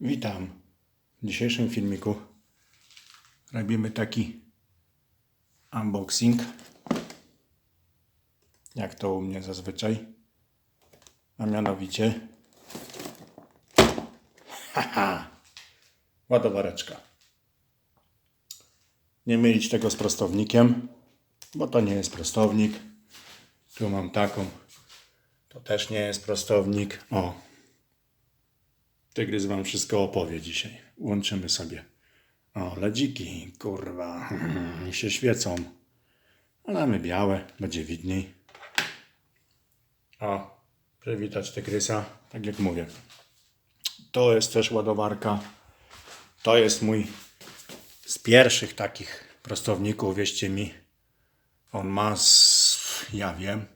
Witam. W dzisiejszym filmiku robimy taki unboxing, jak to u mnie zazwyczaj, a mianowicie haha, ładowareczka. Nie mylić tego z prostownikiem, bo to nie jest prostownik. Tu mam taką, to też nie jest prostownik. O, Tygrys wam wszystko opowie dzisiaj. Łączymy sobie. O, ledziki, kurwa, się świecą. Damy białe, będzie widniej. O, przywitać tygrysa, tak jak mówię. To jest też ładowarka. To jest mój z pierwszych takich prostowników, wierzcie mi. On ma, z, ja wiem,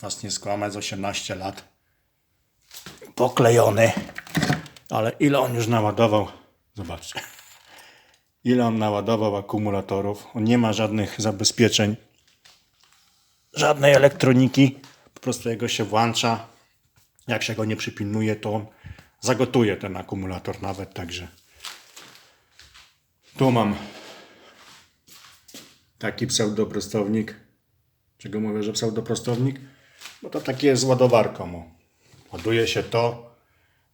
was nie skłamać, z 18 lat. Poklejony. Ale ile on już naładował? Zobaczcie. Ile on naładował akumulatorów? On nie ma żadnych zabezpieczeń, żadnej elektroniki. Po prostu jego się włącza. Jak się go nie przypilnuje, to on zagotuje ten akumulator nawet. Także tu mam taki pseudoprostownik. Czego mówię, że pseudoprostownik? Bo to taki jest ładowarką. Ładuje się to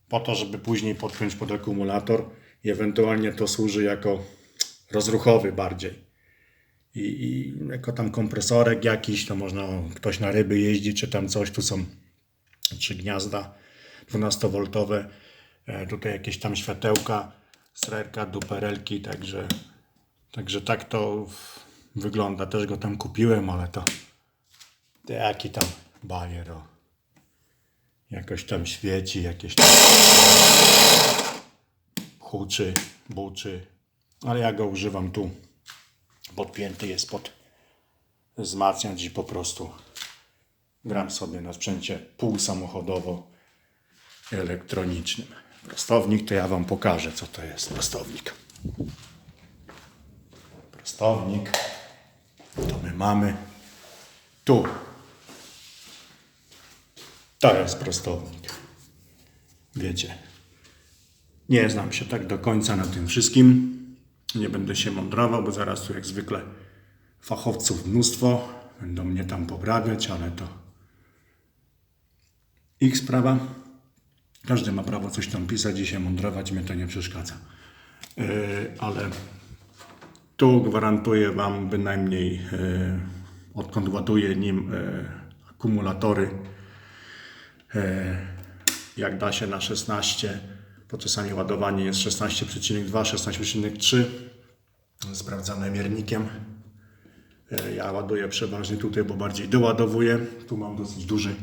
po to, żeby później podpiąć pod akumulator i ewentualnie to służy jako rozruchowy bardziej. I, I jako tam kompresorek jakiś, to można, ktoś na ryby jeździ, czy tam coś, tu są trzy gniazda 12V, e, tutaj jakieś tam światełka, srerka, duperelki, także, także tak to wygląda. Też go tam kupiłem, ale to jaki tam bajer, jakoś tam świeci, jakieś tam huczy, buczy, ale ja go używam tu. Podpięty jest pod wzmacniacz i po prostu gram sobie na sprzęcie półsamochodowo elektronicznym. Prostownik to ja Wam pokażę, co to jest prostownik. Prostownik to my mamy tu to jest prostownik. Wiecie. Nie znam się tak do końca na tym wszystkim. Nie będę się mądrował, bo zaraz tu jak zwykle fachowców mnóstwo. Będą mnie tam poprawiać, ale to ich sprawa. Każdy ma prawo coś tam pisać i się mądrować, mnie to nie przeszkadza. Yy, ale tu gwarantuję Wam bynajmniej, yy, odkąd ładuję nim yy, akumulatory, jak da się na 16, bo czasami ładowanie jest 16,2, 16,3 sprawdzane miernikiem. E, Ja ładuję przeważnie tutaj, bo bardziej doładowuję. Tu mam dosyć duży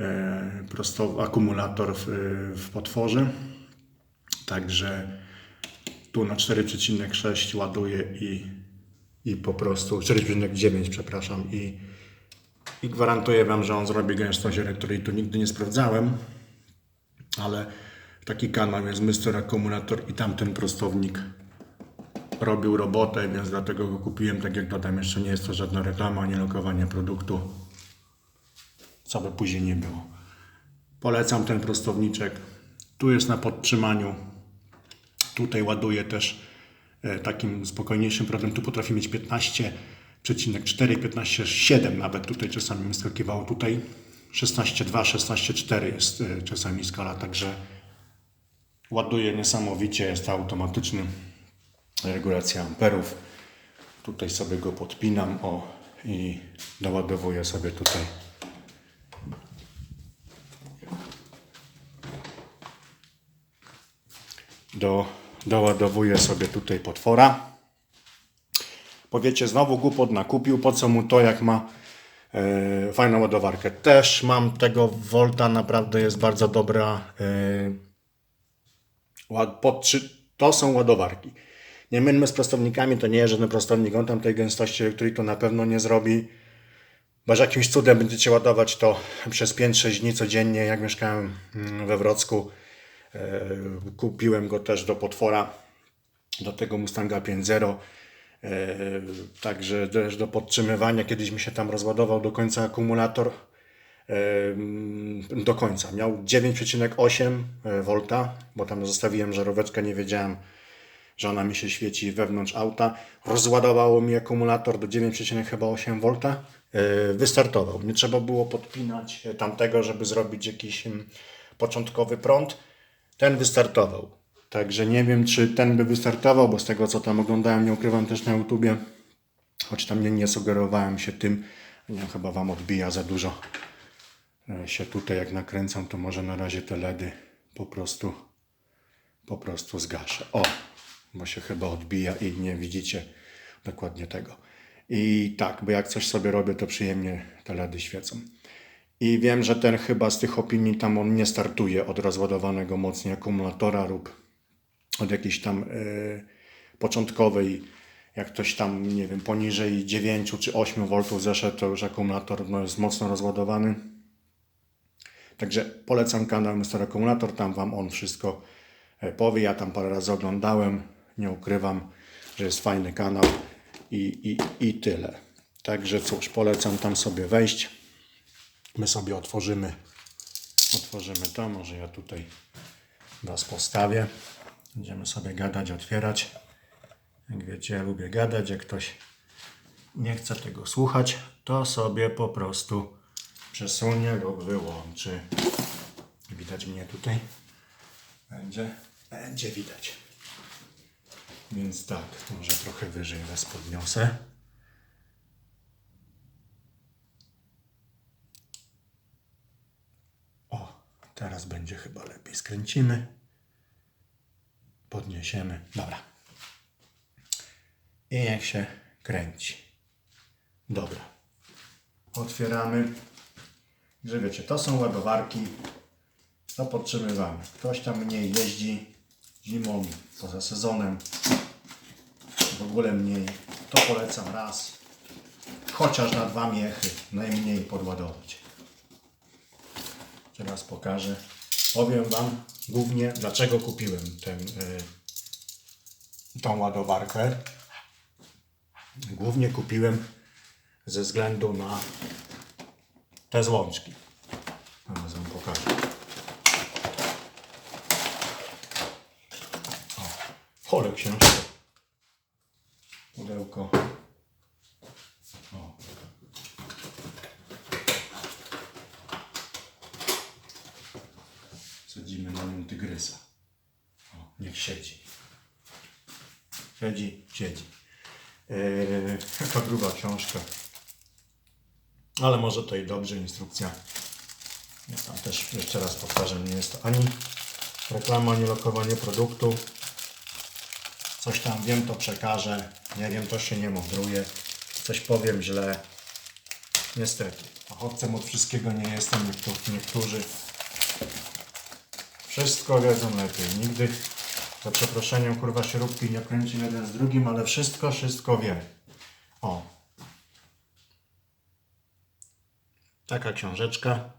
e, prosto akumulator w, w potworze. Także tu na 4,6 ładuję i, i po prostu 4,9 przepraszam i i gwarantuję Wam, że on zrobi gęstość elektrolitu. Nigdy nie sprawdzałem, ale taki kanał jest Mr. Akumulator i tamten prostownik robił robotę, więc dlatego go kupiłem. Tak jak dodam, jeszcze nie jest to żadna reklama, nie lokowanie produktu, co by później nie było. Polecam ten prostowniczek. Tu jest na podtrzymaniu. Tutaj ładuję też e, takim spokojniejszym prądem. Tu potrafi mieć 15,4, 15,7 nawet tutaj czasami mi skakiwało. Tutaj 16,2, 16,4 jest e, czasami skala, także ładuje niesamowicie. Jest to automatyczny regulacja amperów. Tutaj sobie go podpinam o i doładowuję sobie tutaj do, doładowuję sobie tutaj potwora. Powiecie, znowu głupot nakupił, po co mu to, jak ma e, fajną ładowarkę. Też mam tego Volta, naprawdę jest bardzo dobra. Ład, pod, to są ładowarki. Nie mylmy z prostownikami, to nie jest żaden prostownik. On tam tej gęstości elektrolitu na pewno nie zrobi. Bo jakimś cudem będziecie ładować to przez 5-6 dni codziennie, jak mieszkałem mm, we Wrocku. E, kupiłem go też do potwora, do tego Mustanga 5.0. E, Także też do podtrzymywania, kiedyś mi się tam rozładował do końca akumulator. em, do końca. Miał 9,8 V, bo tam zostawiłem żaróweczkę, nie wiedziałem, że ona mi się świeci wewnątrz auta. Rozładowało mi akumulator do 9,8 V. E, Wystartował. Nie trzeba było podpinać e, tamtego, żeby zrobić jakiś em, początkowy prąd. Ten wystartował. Także nie wiem, czy ten by wystartował, bo z tego co tam oglądałem, nie ukrywam też na YouTubie, choć tam nie, nie sugerowałem się tym, nie wiem, chyba Wam odbija za dużo e, się tutaj, jak nakręcam, to może na razie te LEDy po prostu, po prostu zgaszę. O, bo się chyba odbija i nie widzicie dokładnie tego. I tak, bo jak coś sobie robię, to przyjemnie te LEDy świecą. I wiem, że ten chyba z tych opinii tam on nie startuje od rozładowanego mocniej akumulatora lub od jakiejś tam y, początkowej, jak ktoś tam, nie wiem, poniżej 9 czy 8 V zeszedł, to już akumulator no, jest mocno rozładowany. Także polecam kanał Mr. Akumulator, tam Wam on wszystko e, powie. Ja tam parę razy oglądałem, nie ukrywam, że jest fajny kanał i, i, i tyle. Także cóż, polecam tam sobie wejść. My sobie otworzymy, otworzymy to, może ja tutaj Was postawię. Będziemy sobie gadać, otwierać. Jak wiecie, ja lubię gadać. Jak ktoś nie chce tego słuchać, to sobie po prostu przesunie lub wyłączy. Widać mnie tutaj? Będzie? Będzie widać. Więc tak, to może trochę wyżej Was podniosę. O, teraz będzie chyba lepiej. Skręcimy. Podniesiemy. Dobra. I jak się kręci. Dobra. Otwieramy. Że wiecie, to są ładowarki do podtrzymywania. Ktoś tam mniej jeździ zimą, poza sezonem. W ogóle mniej. To polecam raz. Chociaż na dwa miechy najmniej podładować. Teraz pokażę. Powiem Wam głównie dlaczego kupiłem ten, y, tą ładowarkę. Głównie kupiłem ze względu na te złączki. Teraz Wam pokażę. O. Pudełko. O. Sadzimy na nim tygrysa. O, niech siedzi. Siedzi, siedzi. Yy, taka gruba książka. Ale może to i dobrze, instrukcja. Ja tam też jeszcze raz powtarzam, nie jest to ani reklama, ani lokowanie produktu. Coś tam wiem, to przekażę. Nie wiem, to się nie mądruję. Coś powiem źle. Niestety. Ochowcem od wszystkiego nie jestem. Niektórzy, niektórzy wszystko wiedzą lepiej. Nigdy, za przeproszeniem, kurwa śrubki nie kręci jeden z drugim, ale wszystko, wszystko wie. O. Taka książeczka.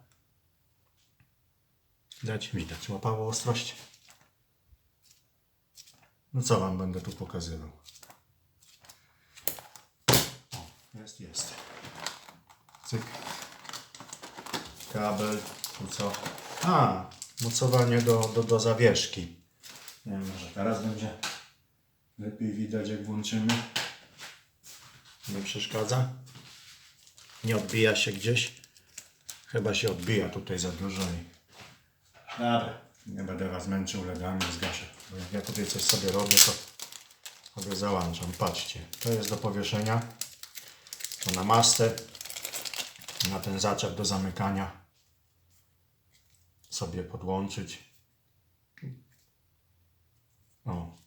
Widać, widać. Łapało ostrość. No co wam będę tu pokazywał? O, jest, jest. Cyk. Kabel. Tu co? A, mocowanie do, do, do zawieszki. Nie wiem, może teraz będzie lepiej widać jak włączymy. Nie przeszkadza. Nie odbija się gdzieś. Chyba się odbija tutaj za dużo i... Dobra, nie będę was męczył legami, zgaszę. Bo jak ja tutaj coś sobie robię, to sobie załączam. Patrzcie, to jest do powieszenia. To na mastę, na ten zaczep do zamykania sobie podłączyć. O.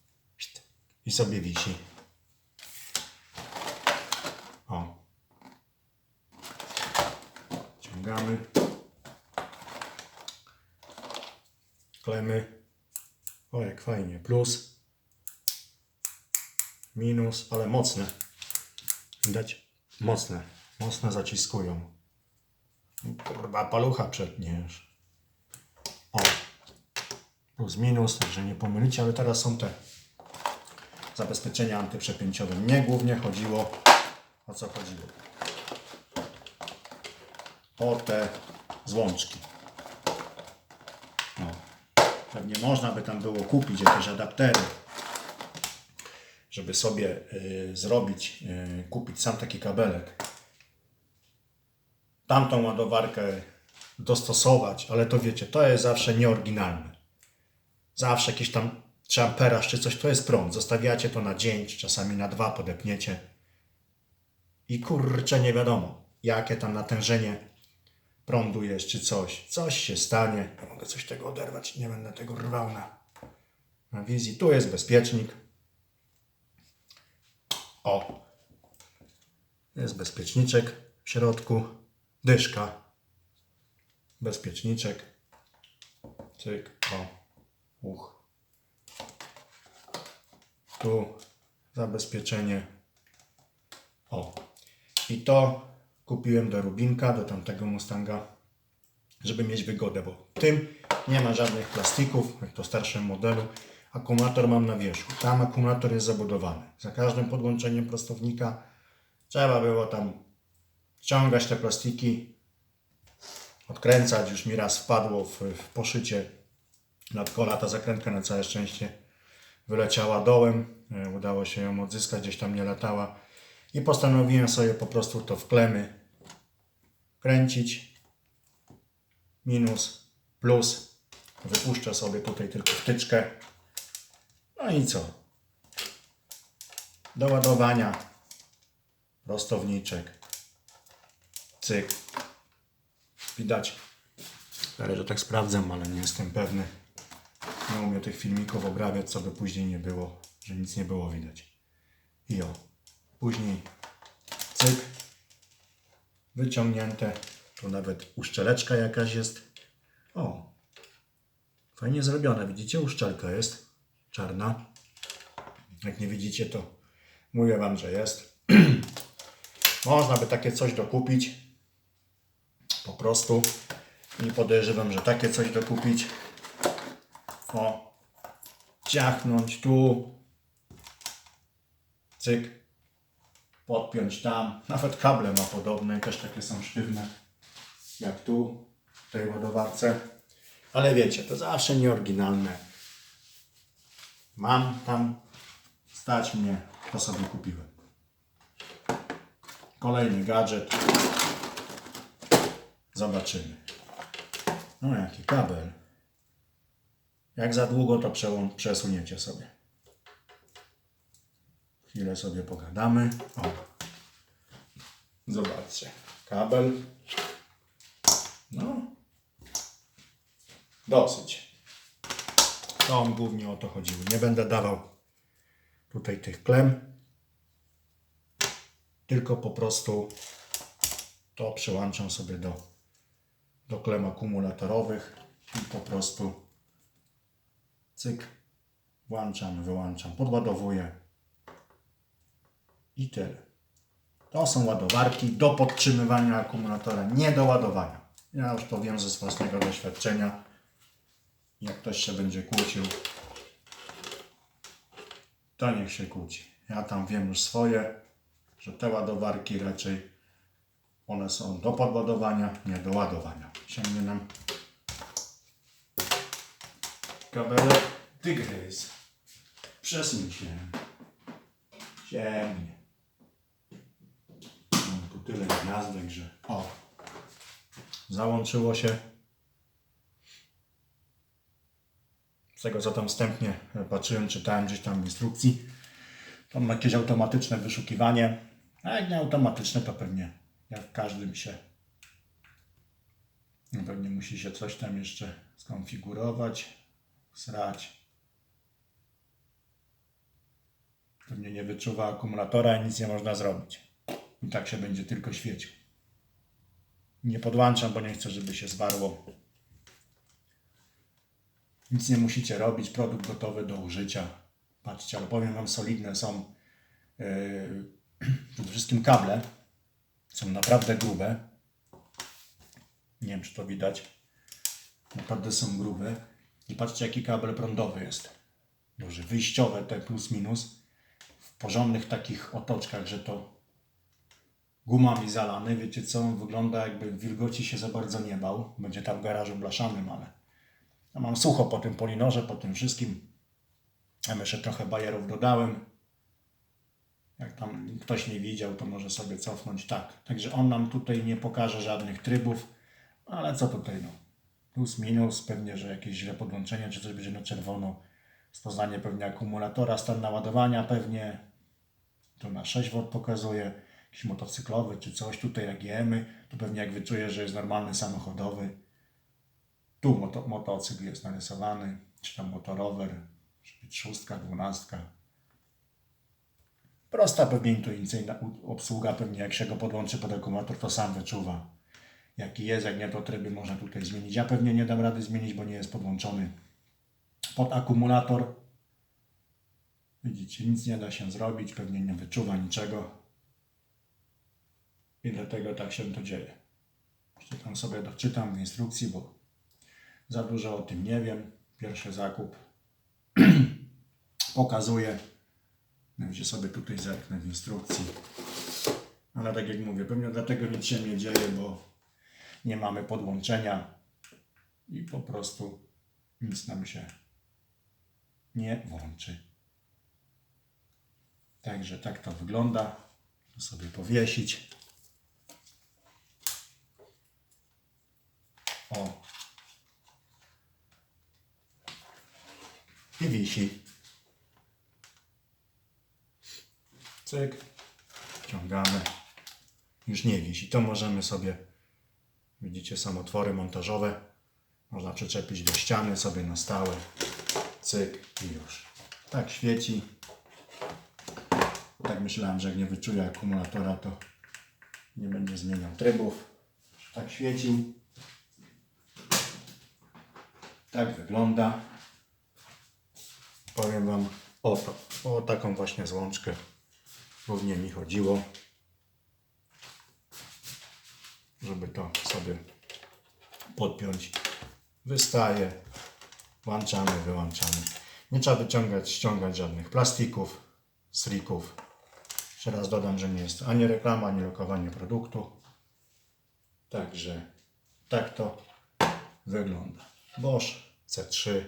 I sobie wisi. O. Ciągamy. Klemy. O, jak fajnie. Plus. Minus, ale mocne. Widać? Mocne. Mocne zaciskują. Kurwa, palucha przetniesz. Plus, minus, także nie pomylicie, ale teraz są te zabezpieczenia antyprzepięciowe. Mnie głównie chodziło o co chodziło? O te złączki. No. Pewnie można by tam było kupić jakieś adaptery, żeby sobie y, zrobić, y, kupić sam taki kabelek. Tamtą ładowarkę dostosować, ale to wiecie, to jest zawsze nieoryginalne. Zawsze jakiś tam czy czy coś, to jest prąd. Zostawiacie to na dzień, czy czasami na dwa podepniecie. I kurczę, nie wiadomo, jakie tam natężenie prądu jest, czy coś. Coś się stanie. Ja mogę coś tego oderwać, nie będę tego rwał na, na wizji. Tu jest bezpiecznik. O. Jest bezpieczniczek w środku. Dyszka. Bezpieczniczek. Cyk. O. Uch. Tu zabezpieczenie. O. I to kupiłem do Rubinka, do tamtego Mustanga, żeby mieć wygodę, bo w tym nie ma żadnych plastików, jak to starszym modelu. Akumulator mam na wierzchu. Tam akumulator jest zabudowany. Za każdym podłączeniem prostownika trzeba było tam ściągać te plastiki, odkręcać. Już mi raz wpadło w, w poszycie nadkola ta zakrętka na całe szczęście wyleciała dołem. E, Udało się ją odzyskać, gdzieś tam nie latała. I postanowiłem sobie po prostu to w klemy kręcić. Minus, plus. Wypuszczę sobie tutaj tylko wtyczkę. No i co? Do ładowania. Prostowniczek. Cyk. Widać. Ale że tak sprawdzam, ale nie jestem pewny. Nie umiem tych filmików obrabiać, co by później nie było, że nic nie było widać. I o. Później cyk. Wyciągnięte. Tu nawet uszczeleczka jakaś jest. O. Fajnie zrobione. Widzicie? Uszczelka jest. Czarna. Jak nie widzicie, to mówię Wam, że jest. Można by takie coś dokupić. Po prostu. I podejrzewam, że takie coś dokupić. O. Ciachnąć tu. Cyk. Podpiąć tam. Nawet kable ma podobne i też takie są sztywne. Jak tu. W tej ładowarce. Ale wiecie, to zawsze nieoryginalne. Mam tam. Stać mnie. To sobie kupiłem. Kolejny gadżet. Zobaczymy. No jaki kabel. Jak za długo to przesuniecie sobie. Chwilę sobie pogadamy. O. Zobaczcie. Kabel. No. Dosyć. To on głównie o to chodziło. Nie będę dawał tutaj tych klem. Tylko po prostu to przyłączam sobie do, do klem akumulatorowych i po prostu cyk, włączam, wyłączam, podładowuję i tyle. To są ładowarki do podtrzymywania akumulatora, nie do ładowania. Ja już to wiem ze własnego doświadczenia. Jak ktoś się będzie kłócił, to niech się kłóci. Ja tam wiem już swoje, że te ładowarki raczej one są do podładowania, nie do ładowania. Sięgnie nam kabelek tygrys. Przesuń się. Sięgnie. Mam tu tyle gniazdek, że... O! Załączyło się. Z tego co tam wstępnie patrzyłem, czytałem gdzieś tam w instrukcji, to ma jakieś automatyczne wyszukiwanie. A jak nie automatyczne, to pewnie jak w każdym się. no Pewnie musi się coś tam jeszcze skonfigurować, srać. Pewnie nie wyczuwa akumulatora i nic nie można zrobić. I tak się będzie tylko świecił. Nie podłączam, bo nie chcę, żeby się zwarło. Nic nie musicie robić, produkt gotowy do użycia. Patrzcie, ale powiem Wam, solidne są yy, przede wszystkim kable. Są naprawdę grube. Nie wiem, czy to widać. Naprawdę są grube. I patrzcie, jaki kabel prądowy jest. Duży, wyjściowe te plus minus. W porządnych takich otoczkach, że to gumami zalany. Wiecie co, on wygląda jakby wilgoci się za bardzo nie bał. Będzie tam w garażu blaszanym, ale ja mam sucho po tym polinorze, po tym wszystkim. Ja jeszcze trochę bajerów dodałem. Jak tam ktoś nie widział, to może sobie cofnąć. Tak, także on nam tutaj nie pokaże żadnych trybów, ale co tutaj no? Plus, minus, pewnie, że jakieś źle podłączenie, czy coś będzie na czerwono. Spoznanie pewnie akumulatora, stan naładowania pewnie. Tu na 6V pokazuje. Jakiś motocyklowy czy coś. Tutaj AGM-y. Tu pewnie jak wyczuje, że jest normalny samochodowy. Tu moto, motocykl jest narysowany. Czy tam motorower. Być szóstka, dwunastka. Prosta pewnie intuicyjna obsługa. Pewnie jak się go podłączy pod akumulator, to sam wyczuwa jaki jest, jak nie to tryby można tutaj zmienić. Ja pewnie nie dam rady zmienić, bo nie jest podłączony pod akumulator. Widzicie, nic nie da się zrobić, pewnie nie wyczuwa niczego. I dlatego tak się to dzieje. Tam sobie doczytam w instrukcji, bo za dużo o tym nie wiem. Pierwszy zakup pokazuje. Będzie sobie tutaj zerknę w instrukcji. Ale tak jak mówię, pewnie dlatego nic się nie dzieje, bo nie mamy podłączenia i po prostu nic nam się nie włączy. Także tak to wygląda. To sobie powiesić. O. I wisi. Cyk. Ciągamy. Już nie wisi. To możemy sobie Widzicie, są otwory montażowe. Można przyczepić do ściany sobie na stałe. Cyk i już. Tak świeci. Tak myślałem, że jak nie wyczuje akumulatora, to nie będzie zmieniał trybów. Tak świecił. Tak wygląda. Powiem Wam o to. O taką właśnie złączkę. Głównie mi chodziło. Żeby to sobie podpiąć. Wystaje, włączamy, wyłączamy. Nie trzeba wyciągać, ściągać żadnych plastików, slików. Jeszcze raz dodam, że nie jest ani reklama, ani lokowanie produktu. Także tak to wygląda. Bosch C3,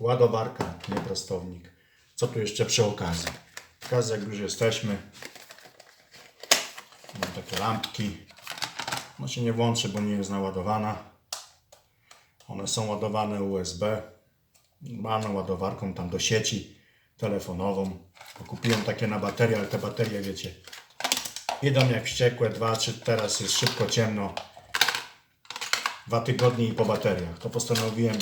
ładowarka, nieprostownik. Co tu jeszcze przy okazji? Okazji, jak już jesteśmy, mam takie lampki. No się nie włączy, bo nie jest naładowana. One są ładowane USB. Normalną ładowarką tam do sieci telefonową. Kupiłem takie na baterie, ale te baterie wiecie. Idą jak wściekłe, dwa, trzy, teraz jest szybko ciemno. Dwa tygodnie i po bateriach. To postanowiłem.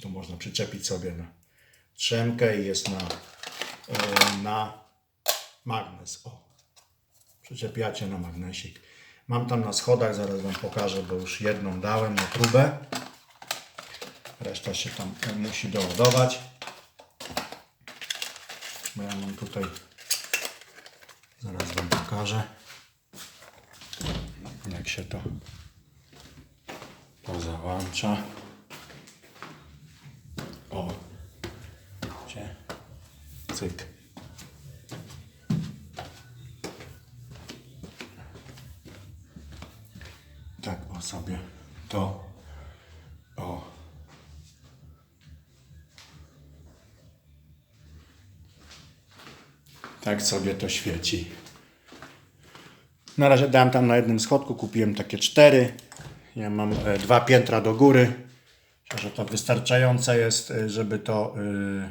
Tu można przyczepić sobie na trzemkę i jest na, e, na magnes. O, przyczepiacie na magnesik. Mam tam na schodach, zaraz Wam pokażę, bo już jedną dałem na próbę. Reszta się tam musi doładować. Bo ja mam tutaj, zaraz Wam pokażę, jak się to pozałącza. O, gdzie? Cyk. To. O. Tak sobie to świeci. Na razie dałem tam na jednym schodku, kupiłem takie cztery. Ja mam e, dwa piętra do góry. Myślę, że to wystarczające jest, e, żeby to e,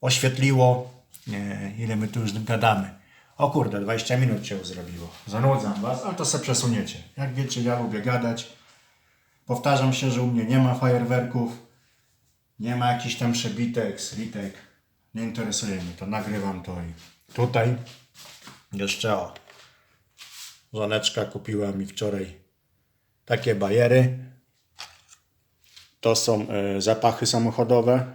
oświetliło. Nie, ile my tu już gadamy. O kurde, 20 minut się zrobiło. Zanudzam was, ale to se przesuniecie. Jak wiecie, ja lubię gadać. Powtarzam się, że u mnie nie ma fajerwerków. Nie ma jakichś tam przebitek, slitek. Nie interesuje mnie to. Nagrywam to i tutaj jeszcze o. Żoneczka kupiła mi wczoraj takie bajery. To są e, zapachy samochodowe.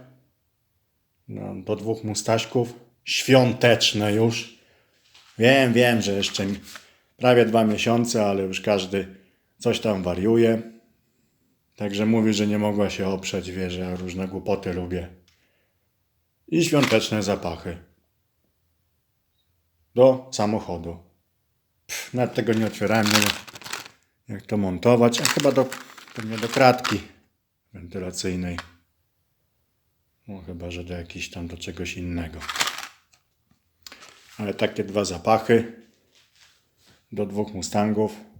No, do dwóch mustaśków. Świąteczne już. Wiem, wiem, że jeszcze prawie dwa miesiące, ale już każdy coś tam wariuje. Także mówi, że nie mogła się oprzeć, wie, że ja różne głupoty lubię. I świąteczne zapachy. Do samochodu. Pff, Nawet tego nie otwierałem, nie wiem jak to montować. A chyba do, pewnie do kratki wentylacyjnej. No chyba, że do jakiejś tam do czegoś innego. Ale takie dwa zapachy do dwóch Mustangów.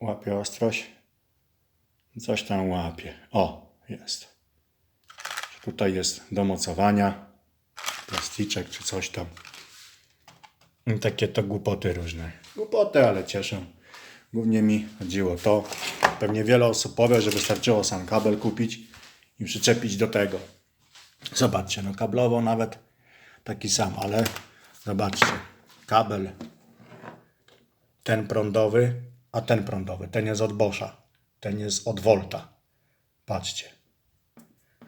Łapie ostrość. Coś tam łapie. O, jest. Tutaj jest do mocowania. Plasticzek czy coś tam. I takie to głupoty różne. Głupoty, ale cieszą. Głównie mi chodziło to. Pewnie wiele osób powie, że wystarczyło sam kabel kupić i przyczepić do tego. Zobaczcie, no kablowo nawet taki sam, ale zobaczcie. Kabel ten prądowy, a ten prądowy. Ten jest od Boscha. Ten jest od Volta. Patrzcie.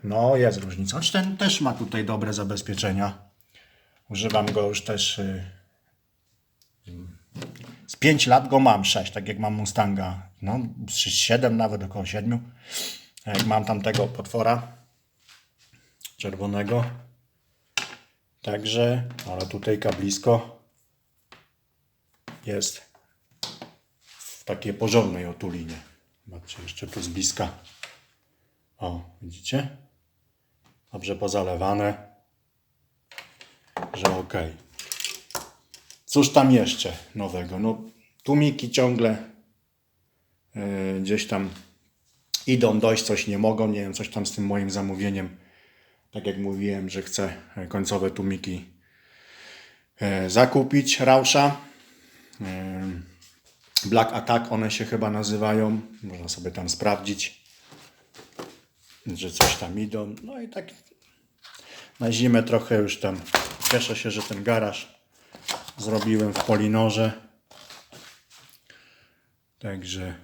No, jest różnica. Choć ten też ma tutaj dobre zabezpieczenia. Używam go już też. y, Z 5 lat go mam, 6, tak jak mam Mustanga. No, 7 nawet, około 7. Jak mam tamtego potwora czerwonego. Także, ale tutaj kablisko jest takiej porządnej otulinie. Zobaczcie, jeszcze tu z bliska. O, widzicie? Dobrze pozalewane. Że ok. Cóż tam jeszcze nowego? No, tłumiki ciągle yy, gdzieś tam idą dojść, coś nie mogą. Nie wiem, coś tam z tym moim zamówieniem. Tak jak mówiłem, że chcę e, końcowe tłumiki e, zakupić. Rausza. Black Attack one się chyba nazywają. Można sobie tam sprawdzić, że coś tam idą. No i tak na zimę trochę już tam cieszę się, że ten garaż zrobiłem w Polinorze. Także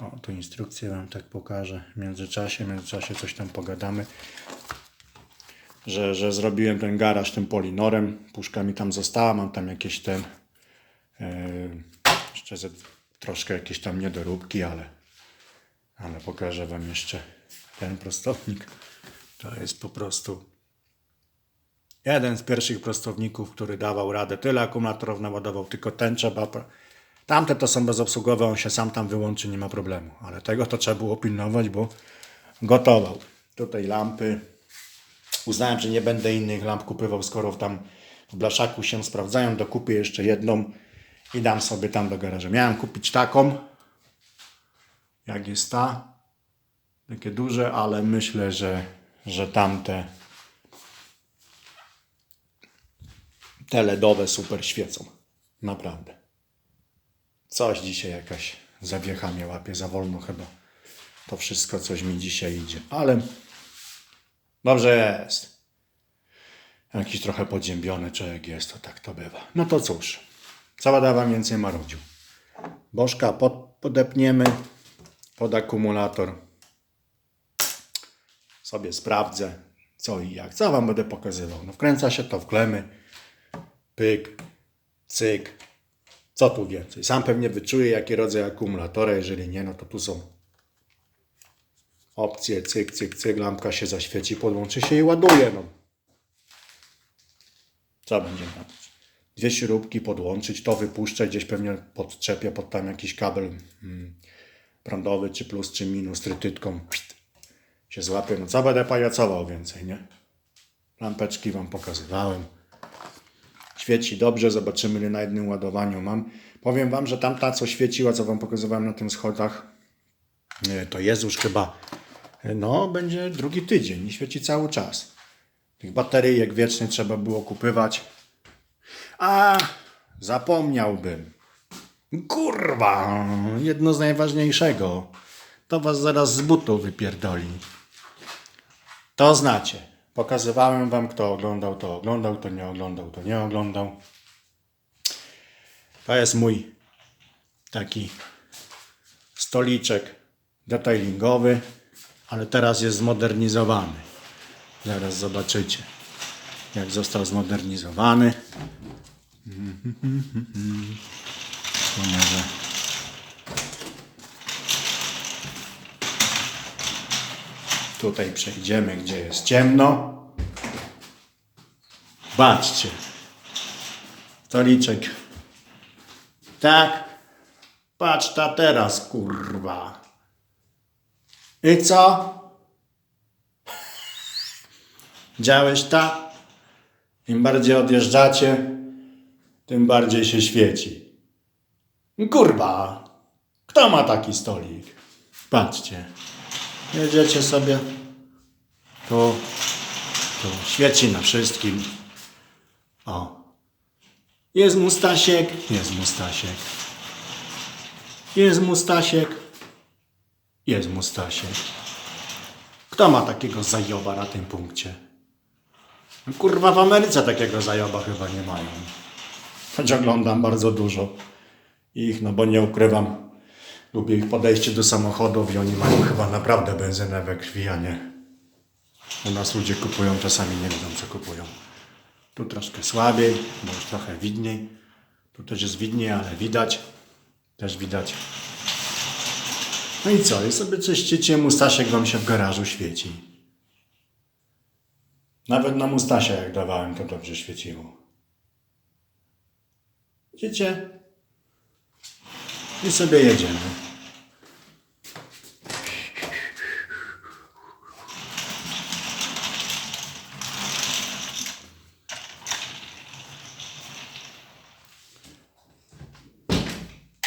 o, tu instrukcję wam tak pokażę. W międzyczasie, w międzyczasie coś tam pogadamy. Że, że zrobiłem ten garaż tym Polinorem. Puszka mi tam została, mam tam jakieś ten Yy, szczerze, troszkę jakieś tam niedoróbki, ale, ale pokażę Wam jeszcze ten prostownik. To jest po prostu jeden z pierwszych prostowników, który dawał radę. Tyle akumulatorów naładował, tylko ten trzeba. Tamte to są bezobsługowe, on się sam tam wyłączy, nie ma problemu. Ale tego to trzeba było pilnować, bo gotował. Tutaj lampy. Uznałem, że nie będę innych lamp kupywał, skoro tam w blaszaku się sprawdzają. Dokupię jeszcze jedną i dam sobie tam do garażu. Miałem kupić taką, jak jest ta. Takie duże, ale myślę, że, że tamte te LEDowe super świecą. Naprawdę. Coś dzisiaj jakaś zawiecha mnie łapie za wolno chyba. To wszystko coś mi dzisiaj idzie, ale dobrze jest. Jakiś trochę podziębiony człowiek jest, to tak to bywa. No to cóż, co będę wam więcej marudził? Bożka pod, podepniemy pod akumulator. Sobie sprawdzę, co i jak. Co wam będę pokazywał? No wkręca się to w klemy. Pyk, cyk. Co tu więcej? Sam pewnie wyczuję, jaki rodzaj akumulatora. Jeżeli nie, no to tu są opcje. Cyk, cyk, cyk. Lampka się zaświeci, podłączy się i ładuje. No. Co będzie robić? Dwie śrubki podłączyć, to wypuszczę, gdzieś pewnie podczepię pod tam jakiś kabel mm, prądowy, czy plus, czy minus, trytytką się złapię. No co będę pajacował więcej, nie? Lampeczki wam pokazywałem. Świeci dobrze, zobaczymy ile na jednym ładowaniu mam. Powiem wam, że tamta co świeciła, co wam pokazywałem na tym schodach, e, to jest już chyba, e, no będzie drugi tydzień i świeci cały czas. Tych bateryjek wiecznie trzeba było kupywać. A, zapomniałbym. Kurwa, jedno z najważniejszego. To was zaraz z butu wypierdoli. To znacie. Pokazywałem wam, kto oglądał, to oglądał, kto nie oglądał, to nie oglądał. To jest mój taki stoliczek detailingowy, ale teraz jest zmodernizowany. Zaraz zobaczycie, jak został zmodernizowany. Tutaj przejdziemy, gdzie jest ciemno. Patrzcie. Stoliczek. Tak. Patrz ta teraz, kurwa. I co? Działeś ta? Im bardziej odjeżdżacie, tym bardziej się świeci. Kurwa, kto ma taki stolik? Patrzcie, jedziecie sobie, tu, tu, świeci na wszystkim. O, jest Mustasiek, jest Mustasiek. Jest Mustasiek, jest Mustasiek. Kto ma takiego zajoba na tym punkcie? No Kurwa, w Ameryce takiego zajoba chyba nie mają. Choć oglądam bardzo dużo ich, no bo nie ukrywam, lubię ich podejście do samochodów i oni mają chyba naprawdę benzynę we krwi, a nie. U nas ludzie kupują, czasami nie wiedzą co kupują. Tu troszkę słabiej, bo już trochę widniej. Tu też jest widniej, ale widać. Też widać. No i co? I sobie czyścicie, Mustasiek wam się w garażu świeci. Nawet na Mustasia jak dawałem, to dobrze świeciło. Widzicie? I sobie jedziemy.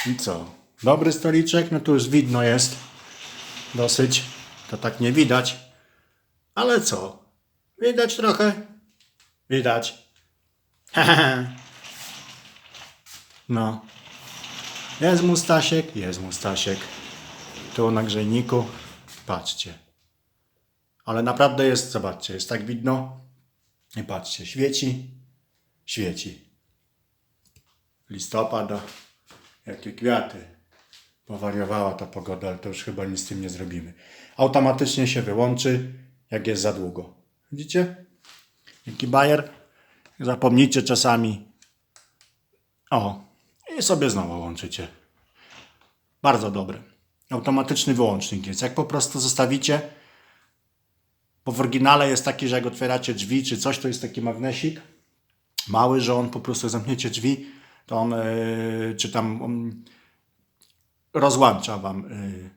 I co? Dobry stoliczek? No tu już widno jest. Dosyć. To tak nie widać. Ale co? Widać trochę? Widać. no. Jest Mustasiek? Jest Mustasiek. Tu na grzejniku. Patrzcie. Ale naprawdę jest, zobaczcie, jest tak widno. I patrzcie, świeci. Świeci. Listopad. o, Jakie kwiaty. Powariowała ta pogoda, ale to już chyba nic z tym nie zrobimy. Automatycznie się wyłączy, jak jest za długo. Widzicie? Jaki bajer. Zapomnijcie czasami. O, i sobie znowu łączycie. Bardzo dobry. Automatyczny wyłącznik jest. Jak po prostu zostawicie, bo w oryginale jest taki, że jak otwieracie drzwi czy coś, to jest taki magnesik mały, że on po prostu zamkniecie drzwi, to on, yy, czy tam on rozłącza wam yy,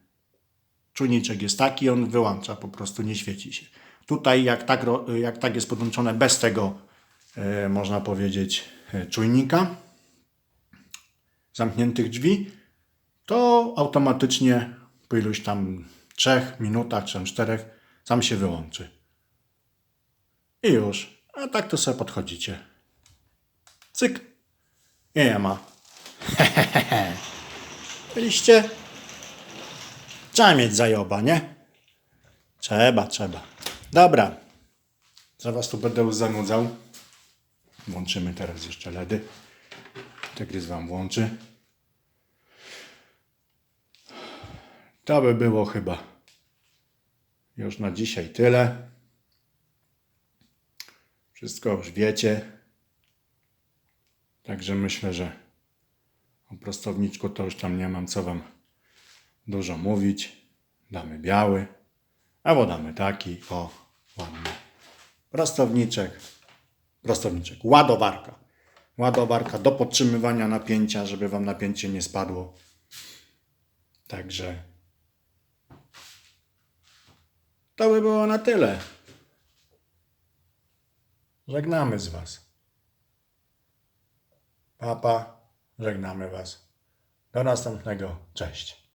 czujniczek jest taki, on wyłącza, po prostu nie świeci się. Tutaj jak tak, jak tak jest podłączone bez tego, yy, można powiedzieć, yy, czujnika, zamkniętych drzwi, to automatycznie po iluś tam trzech minutach, czy tam czterech, sam się wyłączy. I już. A tak to sobie podchodzicie. Cyk. I nie ma. Byliście? Trzeba mieć zajoba, nie? Trzeba, trzeba. Dobra. Za was tu będę zanudzał. Włączymy teraz jeszcze LEDy. Tygrys wam włączy. To by było chyba już na dzisiaj tyle. Wszystko już wiecie. Także myślę, że o prostowniczku to już tam nie mam co wam dużo mówić. Damy biały, albo damy taki, o, ładny. Prostowniczek, prostowniczek, ładowarka. Ładowarka do podtrzymywania napięcia, żeby wam napięcie nie spadło. Także to by było na tyle. Żegnamy z was. Papa, żegnamy was. Do następnego. Cześć.